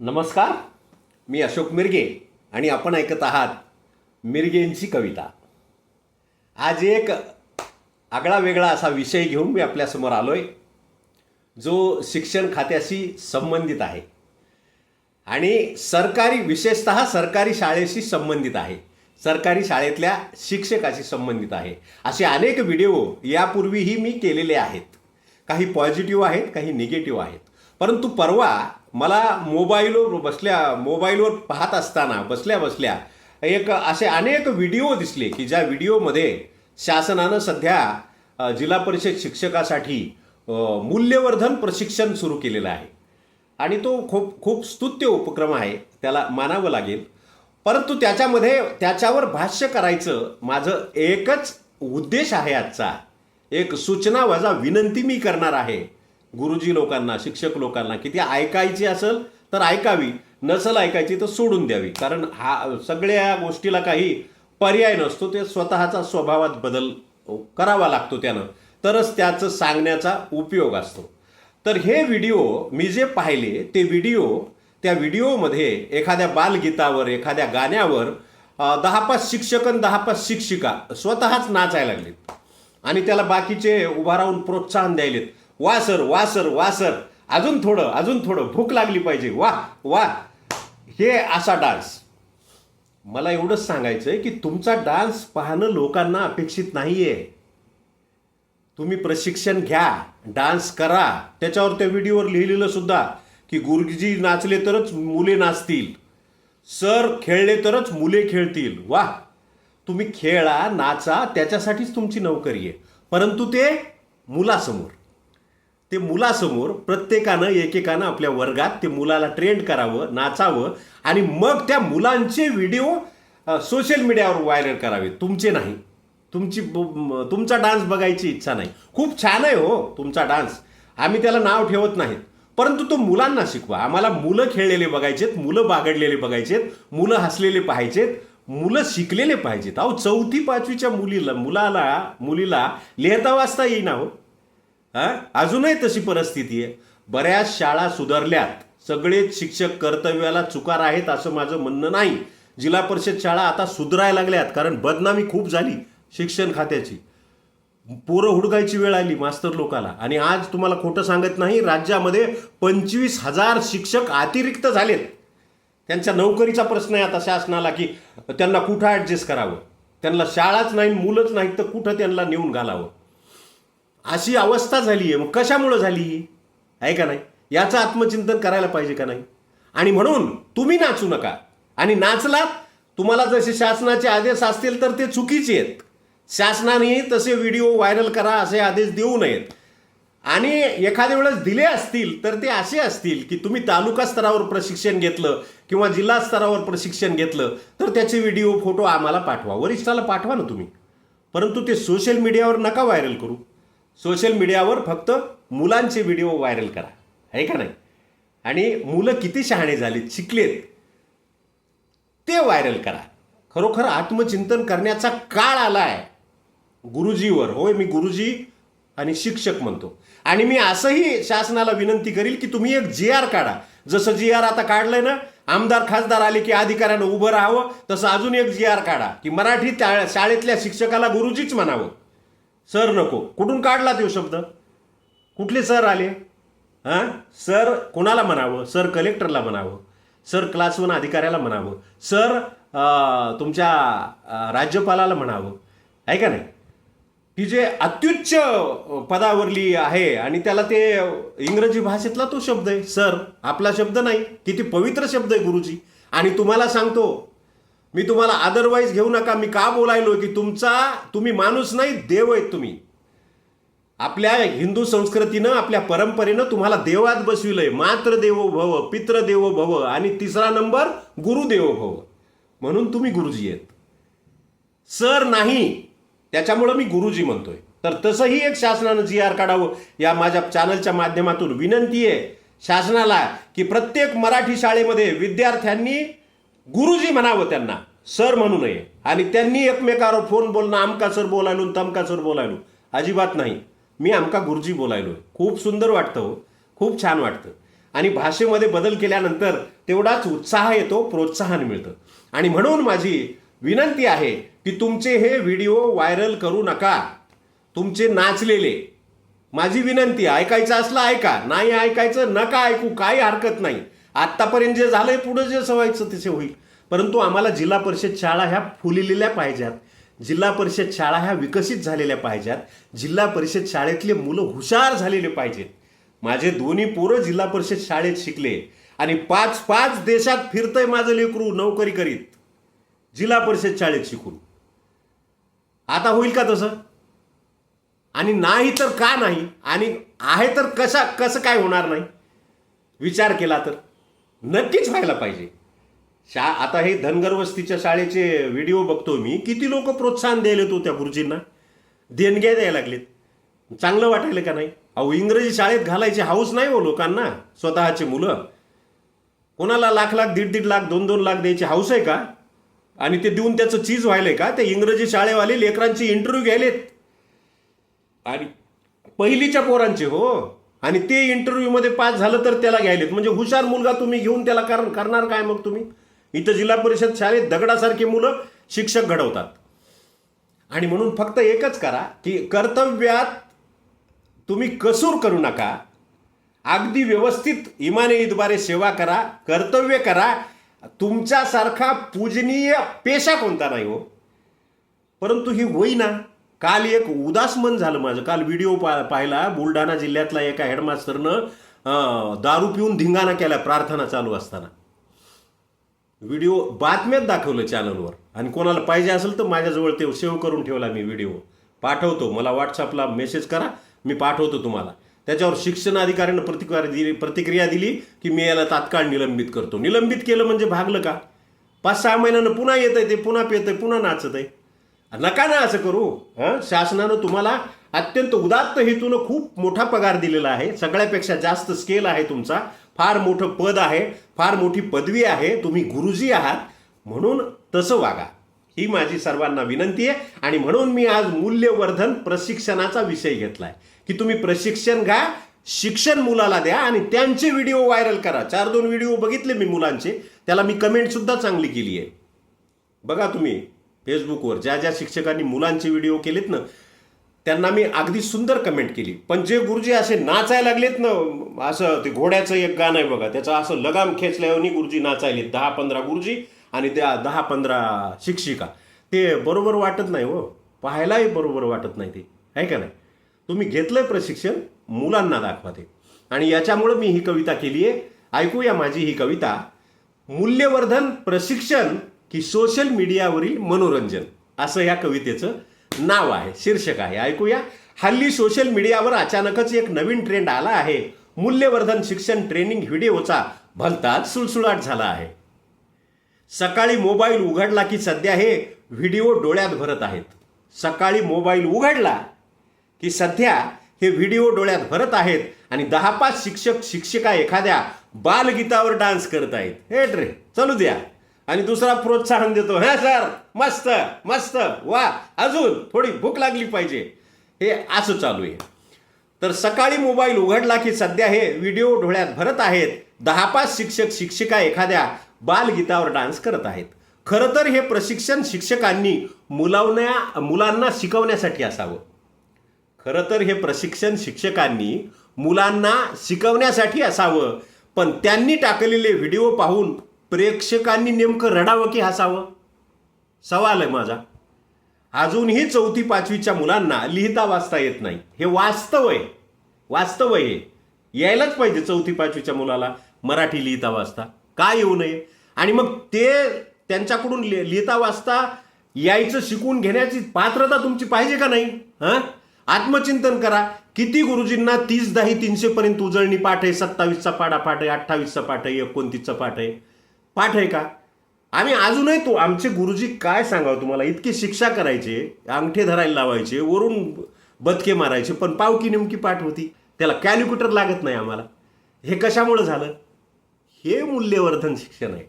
नमस्कार मी अशोक मिरगे आणि आपण ऐकत आहात मिरगेंची कविता. आज एक आगळा वेगळा असा विषय घेऊन मी आपल्यासमोर आलो आहे जो शिक्षण खात्याशी संबंधित आहे. आणि सरकारी विशेषत सरकारी शाळेशी संबंधित आहे. सरकारी शाळेतल्या शिक्षकाशी संबंधित आहे. असे अनेक व्हिडिओ यापूर्वीही मी केलेले आहेत. काही पॉझिटिव्ह आहेत काही निगेटिव्ह आहेत. परंतु परवा मला मोबाईलवर बसल्या मोबाईलवर पाहत असताना बसल्या बसल्या एक असे अनेक व्हिडिओ दिसले की ज्या व्हिडिओमध्ये शासनानं सध्या जिल्हा परिषद शिक्षकासाठी मूल्यवर्धन प्रशिक्षण सुरू केलेलं आहे. आणि तो खूप खूप स्तुत्य उपक्रम आहे त्याला मानावं लागेल. परंतु त्याच्यामध्ये त्याच्यावर भाष्य करायचं माझं एकच उद्देश आहे आजचा. एक सूचना वजा विनंती मी करणार आहे. गुरुजी लोकांना शिक्षक लोकांना की ती ऐकायची असेल तर ऐकावी नसेल ऐकायची तर सोडून द्यावी. कारण हा सगळ्या गोष्टीला काही पर्याय नसतो ते स्वतःचा स्वभावात बदल करावा लागतो त्यानं. तरच त्याचं सांगण्याचा उपयोग असतो. तर हे व्हिडिओ मी जे पाहिले ते व्हिडिओ त्या व्हिडिओमध्ये एखाद्या बालगीतावर एखाद्या गाण्यावर दहा पाच शिक्षक आणि दहा पाच शिक्षिका स्वतःच नाचायला लागलेत. आणि त्याला बाकीचे उभा राहून प्रोत्साहन द्यायलेत. वा सर वा सर वा सर अजून थोडं अजून थोडं. भूक लागली पाहिजे. वा वा. हे असा डान्स. मला एवढंच सांगायचं आहे की तुमचा डान्स पाहणं लोकांना अपेक्षित नाहीये. तुम्ही प्रशिक्षण घ्या डान्स करा. त्याच्यावर त्या व्हिडिओवर लिहिलेलं सुद्धा की गुरुजी नाचले तरच मुले नाचतील. सर खेळले तरच मुले खेळतील. वा. तुम्ही खेळा नाचा त्याच्यासाठीच तुमची नोकरी आहे. परंतु ते मुलासमोर. ते मुलासमोर प्रत्येकानं एकेकानं आपल्या वर्गात ते मुलाला ट्रेंड करावं नाचावं आणि मग त्या मुलांचे व्हिडिओ सोशल मीडियावर व्हायरल करावे. तुमचे नाही. तुमची तुमचा डान्स बघायची इच्छा नाही. खूप छान आहे हो तुमचा डान्स आम्ही त्याला नाव ठेवत नाहीत. परंतु तो मुलांना शिकवा. आम्हाला मुलं खेळलेले बघायचेत मुलं बागडलेले बघायचेत मुलं हसलेले पाहिजेत मुलं शिकलेले पाहिजेत. अहो चौथी पाचवीच्या मुलीला मुलाला मुलीला लिहिता वाचता येईना हो. हा? अजूनही तशी परिस्थिती आहे. बऱ्याच शाळा सुधारल्यात. सगळेच शिक्षक कर्तव्याला चुकार आहेत असं माझं म्हणणं नाही. जिल्हा परिषद शाळा आता सुधरायला लागल्यात कारण बदनामी खूप झाली शिक्षण खात्याची. पोरं हुडकायची वेळ आली मास्तर लोकाला. आणि आज तुम्हाला खोटं सांगत नाही राज्यामध्ये पंचवीस हजार शिक्षक अतिरिक्त झालेत. त्यांच्या नोकरीचा प्रश्न आहे आता शासनाला की त्यांना कुठं ॲडजस्ट करावं? त्यांना शाळाच नाही मुलंच नाहीत तर कुठं त्यांना नेऊन घालावं? अशी अवस्था झाली आहे मग कशामुळं झाली आहे का नाही? याचं आत्मचिंतन करायला पाहिजे का नाही? आणि म्हणून तुम्ही नाचू नका. आणि नाचलात तुम्हाला जसे शासनाचे आदेश असतील तर ते चुकीचे आहेत. शासनाने तसे व्हिडिओ व्हायरल करा असे आदेश देऊ नयेत. आणि एखाद्या वेळेस दिले असतील तर ते असे असतील की तुम्ही तालुका स्तरावर प्रशिक्षण घेतलं किंवा जिल्हा स्तरावर प्रशिक्षण घेतलं तर त्याचे व्हिडिओ फोटो आम्हाला पाठवा. वरिष्ठाला पाठवा ना तुम्ही. परंतु ते सोशल मीडियावर नका व्हायरल करू. सोशल मीडियावर फक्त मुलांचे व्हिडिओ व्हायरल करा. आहे का नाही? आणि मुलं किती शहाणे झालीत शिकलेत ते व्हायरल करा. खरोखर आत्मचिंतन करण्याचा काळ आलाय. गुरुजीवर होय मी गुरुजी आणि शिक्षक म्हणतो. आणि मी असंही शासनाला विनंती करील की तुम्ही एक जी आर काढा. जसं जी आर आता काढलंय ना आमदार खासदार आले की अधिकाऱ्यानं उभं राहावं तसं अजून एक जी आर काढा. की मराठी शाळेतल्या शिक्षकाला गुरुजीच म्हणावं. सर नको. कुठून काढला तो शब्द? कुठले सर आले? हां? सर कोणाला म्हणावं? सर कलेक्टरला म्हणावं? सर क्लास वन अधिकाऱ्याला म्हणावं? सर तुमच्या राज्यपालाला म्हणावं? आहे का नाही? की जे अत्युच्च पदावरली आहे आणि त्याला ते इंग्रजी भाषेतला तो शब्द आहे. सर आपला शब्द नाही. किती पवित्र शब्द आहे गुरुजी. आणि तुम्हाला सांगतो मी तुम्हाला अदरवाईज घेऊ नका. मी का बोलायलो की तुमचा तुम्ही माणूस नाही देव आहेत तुम्ही. आपल्या हिंदू संस्कृतीनं आपल्या परंपरेनं तुम्हाला देवात बसविलंय. मात्र देवो भव पित्र देवो भव आणि तिसरा नंबर गुरुदेवो भव. म्हणून तुम्ही गुरुजी आहेत. सर नाही. त्याच्यामुळं मी गुरुजी म्हणतोय. तर तसंही एक शासनानं जी आर काढावं. या माझ्या चॅनलच्या माध्यमातून विनंती आहे शासनाला की प्रत्येक मराठी शाळेमध्ये विद्यार्थ्यांनी गुरुजी म्हणावं त्यांना सर म्हणू नये. आणि त्यांनी एकमेकावर फोन बोलणं आमका सर बोलायलो तमका सर बोलायलो. अजिबात नाही. मी आमका गुरुजी बोलायलो खूप सुंदर वाटतं हो. खूप छान वाटतं. आणि भाषेमध्ये बदल केल्यानंतर तेवढाच उत्साह येतो प्रोत्साहन मिळतं. आणि म्हणून माझी विनंती आहे की तुमचे हे व्हिडिओ व्हायरल करू नका. तुमचे नाचलेले. माझी विनंती ऐकायचं असलं ऐका. नाही ऐकायचं नका ऐकू. काही हरकत नाही. आत्तापर्यंत जे झालं आहे पुढं जे सवायचं तसे होईल. परंतु आम्हाला जिल्हा परिषद शाळा ह्या फुललेल्या पाहिजेत. जिल्हा परिषद शाळा ह्या विकसित झालेल्या पाहिजेत. जिल्हा परिषद शाळेतले मुलं हुशार झालेले पाहिजेत. माझे दोन्ही पोरं जिल्हा परिषद शाळेत शिकले. आणि पाच पाच देशात फिरतंय माझं लेकरू नोकरी करीत. जिल्हा परिषद शाळेत शिकून. आता होईल का तसं? आणि नाही तर का नाही? आणि आहे तर कसा कसं काय होणार नाही? विचार केला तर. नक्कीच व्हायला पाहिजे. शा आता हे धनगरवस्तीच्या शाळेचे व्हिडिओ बघतो मी. किती लोक प्रोत्साहन द्यायला तो त्या गुरुजींना देणग्या द्यायला लागलेत. चांगलं वाटायला का नाही? अहो इंग्रजी शाळेत घालायची हाऊस नाही हो लोकांना स्वतःचे मुलं. कोणाला लाख लाख दीड दीड लाख दोन दोन लाख द्यायची हाऊस आहे का? आणि ते देऊन त्याचं चीज व्हायलंय का? ते इंग्रजी शाळेवाले लेकरांची इंटरव्ह्यू घ्यायलेत. आणि पहिलीच्या पोरांचे हो. आणि ते इंटरव्ह्यूमध्ये पास झालं तर त्याला घ्यायलेत म्हणजे हुशार मुलगा तुम्ही घेऊन त्याला कारण करणार काय मग तुम्ही? इथं जिल्हा परिषद शाळेत दगडासारखी मुलं शिक्षक घडवतात. आणि म्हणून फक्त एकच करा की कर्तव्यात तुम्ही कसूर करू नका. अगदी व्यवस्थित इमाने ईदबारे सेवा करा कर्तव्य करा. तुमच्यासारखा पूजनीय पेशा कोणता नाही हो? परंतु ही होईना काल एक उदास मन झालं माझं. काल व्हिडिओ पा पाहिला बुलढाणा जिल्ह्यातला एका हेडमास्टरनं दारू पिऊन धिंगाणा केला प्रार्थना चालू असताना. व्हिडिओ बातम्यात दाखवलं चॅनलवर आणि कोणाला पाहिजे असेल तर माझ्याजवळ ते सेव्ह करून ठेवला मी व्हिडिओ पाठवतो. मला व्हॉट्सअपला मेसेज करा. मी पाठवतो तुम्हाला. त्याच्यावर शिक्षण अधिकाऱ्यानं प्रतिक्रिया दिली प्रतिक्रिया दिली की मी याला तात्काळ निलंबित करतो. निलंबित केलं म्हणजे भागलं का? पाच सहा महिन्यानं पुन्हा येत आहे ते पुन्हा पेत आहे पुन्हा नाचत आहे नका ना असं करू. हां? शासनानं तुम्हाला अत्यंत उदात्त हेतूनं खूप मोठा पगार दिलेला आहे. सगळ्यापेक्षा जास्त स्केल आहे तुमचा. फार मोठं पद आहे. फार मोठी पदवी आहे. तुम्ही गुरुजी आहात. म्हणून तसं वागा. ही माझी सर्वांना विनंती आहे. आणि म्हणून मी आज मूल्यवर्धन प्रशिक्षणाचा विषय घेतलाय. की तुम्ही प्रशिक्षण घ्या शिक्षण मुलाला द्या आणि त्यांचे व्हिडिओ व्हायरल करा. चार दोन व्हिडिओ बघितले मी मुलांचे. त्याला मी कमेंट सुद्धा चांगली केली आहे. बघा तुम्ही. फेसबुकवर ज्या ज्या शिक्षकांनी मुलांचे व्हिडिओ केलेत ना त्यांना मी अगदी सुंदर कमेंट केली. पण जे गुरुजी असे नाचायला लागलेत ना असं ते घोड्याचं एक गाणं आहे बघा त्याचं असं लगाम खेचल्यावर गुरुजी नाचायले दहा पंधरा गुरुजी आणि त्या दहा पंधरा शिक्षिका. ते बरोबर वाटत नाही हो. पाहायलाही बरोबर वाटत नाही ते. आहे का नाही? तुम्ही घेतलंय प्रशिक्षण मुलांना दाखवा ते. आणि याच्यामुळं मी ही कविता केली आहे ऐकूया माझी ही कविता. मूल्यवर्धन प्रशिक्षण की सोशल मीडियावरील मनोरंजन. असं या कवितेचं नाव आहे शीर्षक आहे. ऐकूया. हल्ली सोशल मीडियावर अचानकच एक नवीन ट्रेंड आला आहे. मूल्यवर्धन शिक्षण ट्रेनिंग व्हिडिओचा भलताच सुळसुळाट झाला आहे. सकाळी मोबाईल उघडला की सध्या हे व्हिडिओ डोळ्यात भरत आहेत. सकाळी मोबाईल उघडला की सध्या हे व्हिडिओ डोळ्यात भरत आहेत आणि दहा पाच शिक्षक शिक्षिका एखाद्या बालगीतावर डान्स करत आहेत. हे रे चलू द्या. आणि दुसरा प्रोत्साहन देतो. ह्या सर मस्त मस्त. वा अजून थोडी भूक लागली पाहिजे. हे असं चालू आहे. तर सकाळी मोबाईल उघडला की सध्या हे व्हिडिओ डोळ्यात भरत आहेत. दहा पाच शिक्षक शिक्षिका एखाद्या बालगीतावर डान्स करत आहेत. खरं तर हे प्रशिक्षण शिक्षकांनी मुलावण्या मुलांना शिकवण्यासाठी असावं. खरं तर हे प्रशिक्षण शिक्षकांनी मुलांना शिकवण्यासाठी असावं. पण त्यांनी टाकलेले व्हिडिओ पाहून प्रेक्षकांनी नेमकं रडावं की हसावं? सवाल आहे माझा. अजूनही चौथी पाचवीच्या मुलांना लिहिता वाचता येत नाही. हे वास्तव आहे. वास्तव आहे हे. यायलाच पाहिजे चौथी पाचवीच्या मुलाला मराठी लिहिता वाचता. का येऊ नये? आणि मग ते त्यांच्याकडून लिहिता वाचता यायचं शिकून घेण्याची पात्रता तुमची पाहिजे का नाही? हां? आत्मचिंतन करा. किती गुरुजींना तीस दही तीनशेपर्यंत उजळणी पाठ आहे सत्तावीसचा पाडा पाठ आहे अठ्ठावीसचा पाठ आहे एकोणतीसचा पाठ आहे. पाठ आहे का? आम्ही अजूनही तो आमचे गुरुजी काय सांगावं तुम्हाला? इतकी शिक्षा करायचे अंगठे धरायला लावायचे वरून बदके मारायचे पण पावकी नेमकी पाठ होती? त्याला कॅल्क्युलेटर लागत नाही आम्हाला. हे कशामुळं झालं? हे मूल्यवर्धन शिक्षण आहे.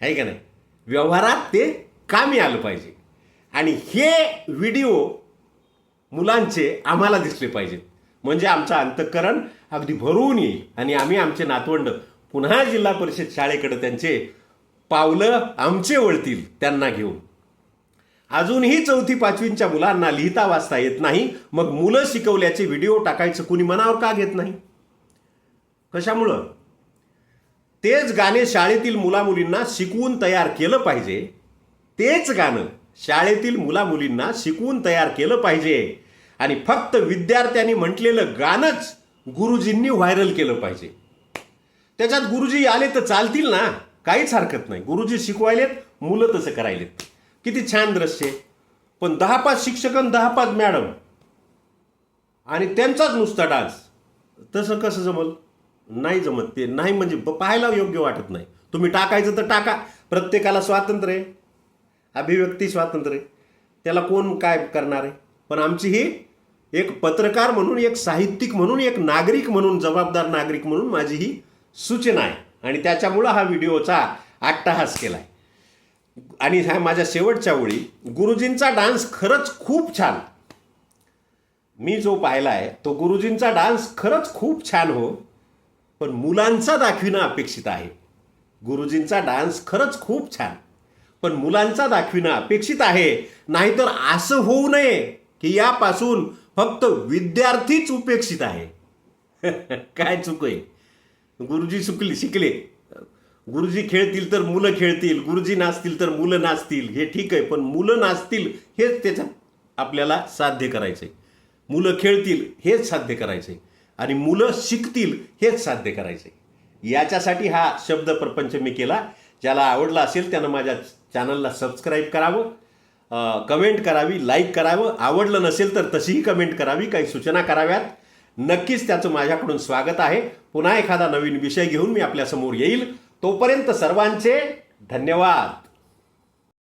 आहे का नाही? व्यवहारात ते कामी आलं पाहिजे. आणि हे व्हिडिओ मुलांचे आम्हाला दिसले पाहिजेत. म्हणजे आमचं अंतःकरण अगदी भरून येईल. आणि आम्ही आमचे नातवंड पुन्हा जिल्हा परिषद शाळेकडे त्यांचे पावलं आमचे वळतील त्यांना घेऊन. अजूनही चौथी पाचवींच्या मुलांना लिहिता वाचता येत नाही. मग मुलं शिकवल्याचे व्हिडिओ टाकायचं कुणी मनावर का घेत नाही? कशामुळं? तेच गाणे शाळेतील मुलामुलींना शिकवून तयार केलं पाहिजे. तेच गाणं शाळेतील मुलामुलींना शिकवून तयार केलं पाहिजे. आणि फक्त विद्यार्थ्यांनी म्हटलेलं गाणंच गुरुजींनी व्हायरल केलं पाहिजे. त्याच्यात गुरुजी आले तर चालतील ना? काहीच हरकत नाही. गुरुजी शिकवायलेत मुलं तसं करायलेत. किती छान दृश्य आहे. पण दहा पाच शिक्षक आणि दहा पाच मॅडम. आणि त्यांचाच नुसता डान्स. तसं कसं जमल? नाही जमत ते. नाही म्हणजे पाहायला योग्य वाटत नाही. तुम्ही टाकायचं तर टाका. प्रत्येकाला स्वातंत्र्य आहे. अभिव्यक्ती स्वातंत्र्य आहे. त्याला कोण काय करणार आहे? पण आमची ही एक पत्रकार म्हणून एक साहित्यिक म्हणून एक नागरिक म्हणून जबाबदार नागरिक म्हणून माझी ही सूचना आहे. आणि त्याच्यामुळं हा व्हिडिओचा अट्टहास केला आहे आणि ह्या माझ्या शेवटच्या वेळी गुरुजींचा डान्स खरंच खूप छान. मी जो पाहिला आहे तो गुरुजींचा डान्स खरंच खूप छान हो पण मुलांचा दाखविणं अपेक्षित आहे. गुरुजींचा डान्स खरंच खूप छान. पण मुलांचा दाखविणं अपेक्षित आहे नाहीतर असं होऊ नये की यापासून फक्त विद्यार्थीच उपेक्षित आहे. काय चुक आहे? गुरुजी चुकले शिकले. गुरुजी खेळतील तर मुलं खेळतील गुरुजी नाचतील तर मुलं नाचतील हे ठीक आहे पण मुलं नाचतील हेच त्याच्या आपल्याला साध्य करायचं आहे मुलं खेळतील हेच साध्य करायचं आहे आणि मुलं शिकतील हेच साध्य करायचं आहे याच्यासाठी हा शब्द प्रपंच मी केला. ज्याला आवडला असेल त्यानं माझ्या चॅनलला सबस्क्राईब करावं कमेंट करावी लाईक करावं. आवडलं नसेल तर तशीही कमेंट करावी काही सूचना कराव्यात. नक्कीच त्याचं माझ्याकडून स्वागत आहे. पुन्हा एखादा नवीन विषय घेऊन मी आपल्यासमोर येईल. तोपर्यंत सर्वांचे धन्यवाद.